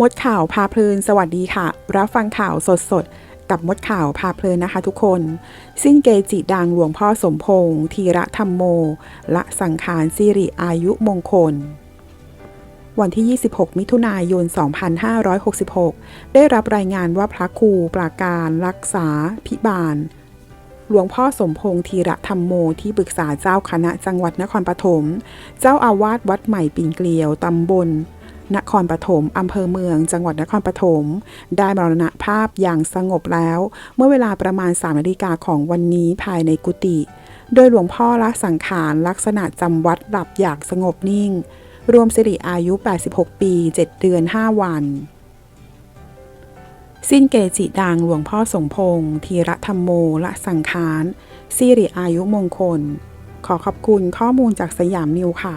มดข่าวพาเพลินสวัสดีค่ะ รับฟังข่าวสดๆกับมดข่าวพาเพลินนะคะทุกคน สิ้นเกจิดังหลวงพ่อสมพงษ์ธีระธรรมโม ละสังขารสิริอายุมงคล วันที่ 26 มิถุนายน 2566 ได้รับรายงานว่าพระครูปราการรักษาพิบาล หลวงพ่อสมพงษ์ธีระธรรมโมที่ปรึกษาเจ้าคณะจังหวัดนครปฐม เจ้าอาวาสวัดใหม่ปิ่นเกลียวตำบล นครปฐมอำเภอเมือง จังหวัดนครปฐมได้มรณภาพอย่างสงบแล้ว เมื่อเวลาประมาณ3นาฬิกาของวันนี้ภายในกุฏิโดยหลวงพ่อละสังขารลักษณะจำวัดหลับอย่างสงบนิ่ง รวมสิริอายุ 86 ปี 7 เดือน 5 วัน สิ้นเกจิดังหลวงพ่อสมพงษ์ธีระธรรมโมละสังขารสิริอายุมงคล ขอขอบคุณข้อมูลจากสยามนิวค่ะ